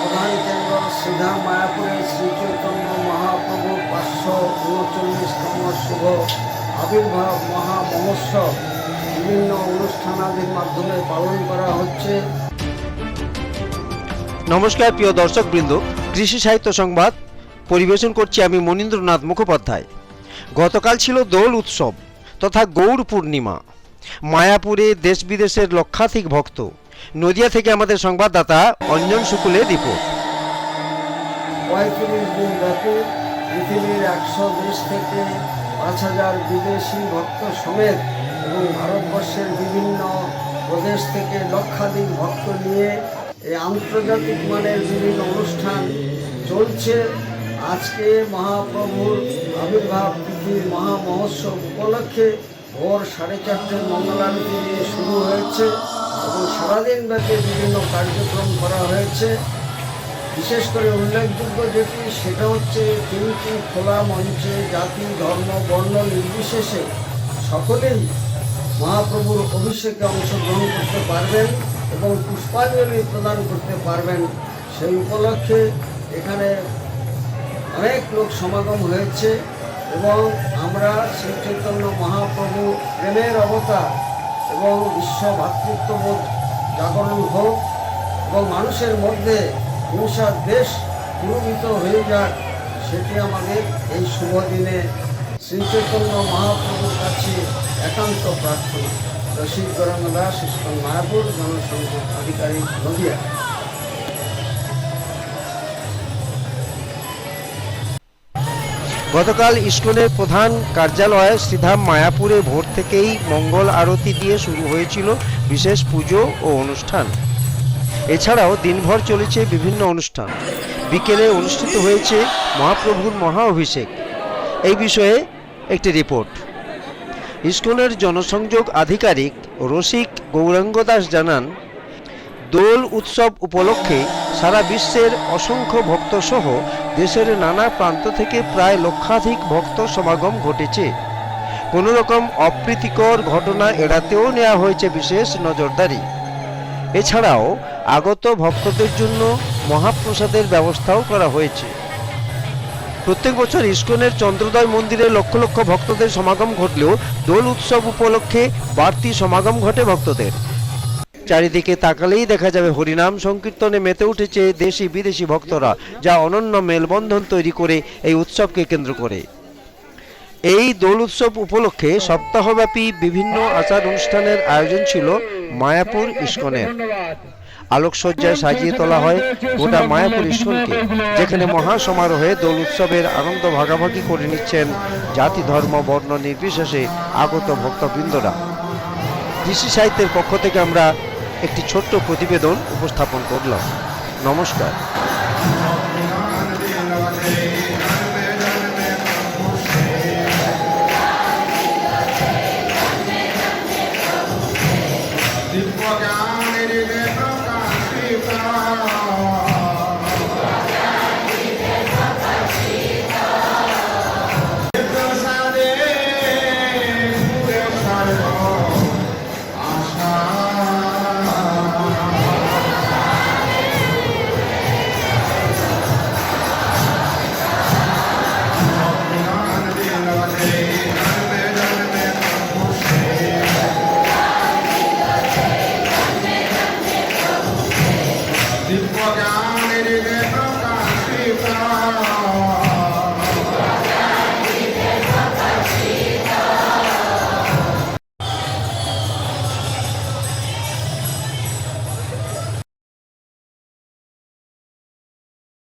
প্রধান কেন্দ্র সিধা মায়াপুরের শ্রী চৈতন্য মহাপ্রভু পাঁচশো উনচল্লিশতম শুভ আবির্ভাব বিভিন্ন অনুষ্ঠানাদির মাধ্যমে পালন করা হচ্ছে। নমস্কার প্রিয় দর্শকবৃন্দ, কৃষি সাহিত্য সংবাদ পরিবেশন করছি আমি মনীন্দ্রনাথ মুখোপাধ্যায়। গতকাল ছিল দোল উৎসব তথা গৌড় পূর্ণিমা। মায়াপুরে দেশ বিদেশের লক্ষাধিক ভক্ত। নদিয়া থেকে আমাদের সংবাদদাতা অঞ্জন শুকুলের রিপোর্ট। পঁয়ত্রিশ দিন ব্যাপী পৃথিবীর একশো দেশ থেকে পাঁচ হাজার বিদেশি ভক্ত সমেত এবং ভারতবর্ষের বিভিন্ন প্রদেশ থেকে লক্ষাধিক ভক্ত নিয়ে এই আন্তর্জাতিক মানের বিভিন্ন অনুষ্ঠান চলছে। আজকে মহাপ্রভুর আবির্ভাব তিথির মহা মহোৎসব উপলক্ষে ভোর সাড়ে চারটের মঙ্গলারতি দিয়ে শুরু হয়েছে এবং সারাদিন ব্যাপী বিভিন্ন কার্যক্রম করা হয়েছে। বিশেষ করে উল্লেখযোগ্য যেটি, সেটা হচ্ছে তিনটি খোলা মঞ্চে জাতি, ধর্ম, বর্ণ নির্বিশেষে সকলেই মহাপ্রভুর অভিষেকে অংশগ্রহণ করতে পারবেন এবং পুষ্পাঞ্জলি প্রদান করতে পারবেন। সেই উপলক্ষে এখানে অনেক লোক সমাগম হয়েছে। এবং আমরা শ্রী চৈতন্য মহাপ্রভু প্রেমের অবতার এবং বিশ্ব ভাতৃত্ববোধ জাগরণ হোক এবং মানুষের মধ্যে হিংসার দেশ দূরীভূত হয়ে যাক, সেটি আমাদের এই শুভ দিনে শ্রী চৈতন্য মহাপ্রভুর কাছে একান্ত প্রার্থনা। রসিক গরম দাস, ইস্কন, মায়াপুর জনসংঘ আধিকারিক নদিয়া। গতকাল ইস্কনের প্রধান কার্যালয় শ্রীধাম মায়াপুরে ভোর থেকেই মঙ্গল আরতি দিয়ে শুরু হয়েছিল বিশেষ পুজো ও অনুষ্ঠান। এছাড়াও দিনভর চলেছে বিভিন্ন অনুষ্ঠান। বিকেলে অনুষ্ঠিত হয়েছে মহাপ্রভুর মহা অভিষেক। এই বিষয়ে একটি রিপোর্ট। ইস্কনের জনসংযোগ আধিকারিক রসিক গৌরাঙ্গ দাস জানান, দোল উৎসব উপলক্ষে সারা বিশ্বের অসংখ্য ভক্ত সহ দেশের নানা প্রান্ত থেকে প্রায় লক্ষাধিক ভক্ত সমাগম ঘটেছে। কোনো রকম অপ্রীতিকর ঘটনা এড়াতেও নেওয়া হয়েছে বিশেষ নজরদারি। এছাড়াও আগত ভক্তদের জন্য মহাপ্রসাদের ব্যবস্থাও করা হয়েছে। প্রত্যেক বছর ইস্কনের চন্দ্রোদয় মন্দিরে লক্ষ লক্ষ ভক্তদের সমাগম ঘটলেও দোল উৎসব উপলক্ষে বাড়তি সমাগম ঘটে ভক্তদের। চারিদিকে তাকালেই দেখা যাবে হরিনাম সংকীর্তনে মেতে উঠেছে দেশি বিদেশি ভক্তরা, যা অনন্য মেলবন্ধন তৈরি করে এই উৎসবকে কেন্দ্র করে। এই দোল উৎসব উপলক্ষে সপ্তাহব্যাপী বিভিন্ন আচার অনুষ্ঠানের আয়োজন ছিল মায়াপুর ইস্কনের। আলোকসজ্জায় সাজিয়ে তোলা হয় গোটা মায়াপুর ইস্কনকে, যেখানে মহা সমারোহে দোল উৎসবের আনন্দ ভাগাভাগি করে নিচ্ছেন জাতি, ধর্ম, বর্ণ নির্বিশেষে আগত ভক্তবৃন্দরা। কৃষি সাহিত্যের পক্ষ থেকে আমরা একটি ছোট্ট প্রতিবেদন উপস্থাপন করলাম। নমস্কার।